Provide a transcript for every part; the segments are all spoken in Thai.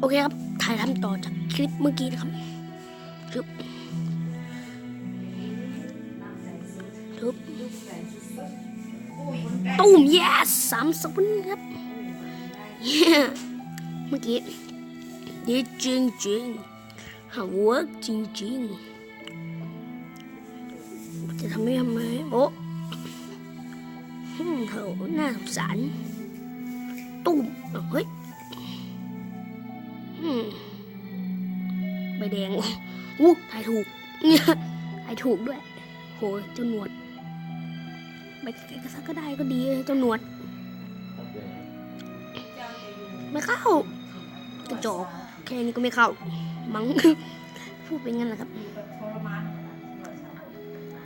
โอเคครับ ถ่ายทำต่อจากคลิปเมื่อกี้นะครับชุบชุบตูม yes สามศูนย์ครับ เมื่อกี้ดีจริงจริงหา work จริงจริงจะทำไม่ทำไมโอ้เถอะน่าสงสารตุ้มเฮ้ย ใบแดงอู้ถ่ายถูกเนี่ยถ่ายถูกด้วย โหเจ้าหนวดใบแกก็ซักก็ได้ก็ดีเจ้าหนวด ไม่เข้ากระจอกแค่นี้ก็ไม่เข้า มั้งพูดไปงั้นแหละครับ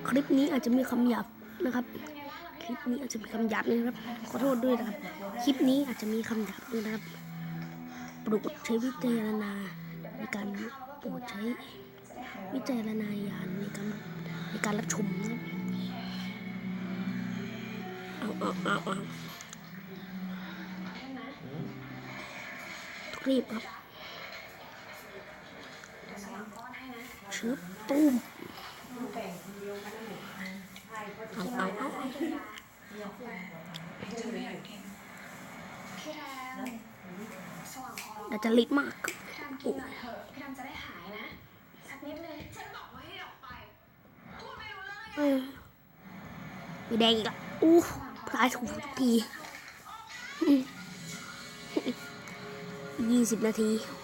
คลิปนี้อาจจะมีคำหยาบนะครับ คลิปนี้อาจจะมีคำหยาบด้วยนะครับ ขอโทษด้วยนะครับ คลิปนี้อาจจะมีคำหยาบด้วยนะครับโปรดใช้วิจารณาในการโปรดใช้วิจารณญาณในการในการรับชมนะเอาเอาเอาเอาทุกรีบครับเชึบตุ้มเอาเอาเอาเอาพี่แราจะลิดมากพี่แรมกินหน่อยเถอะพี่แรมจะได้หา เลยฉันบอกว่าให้ออกไปพูดไม่รู้เรื่องเออมีแดงอีกอะอู้พลายถูกทุกทียี่สิบนาทีโ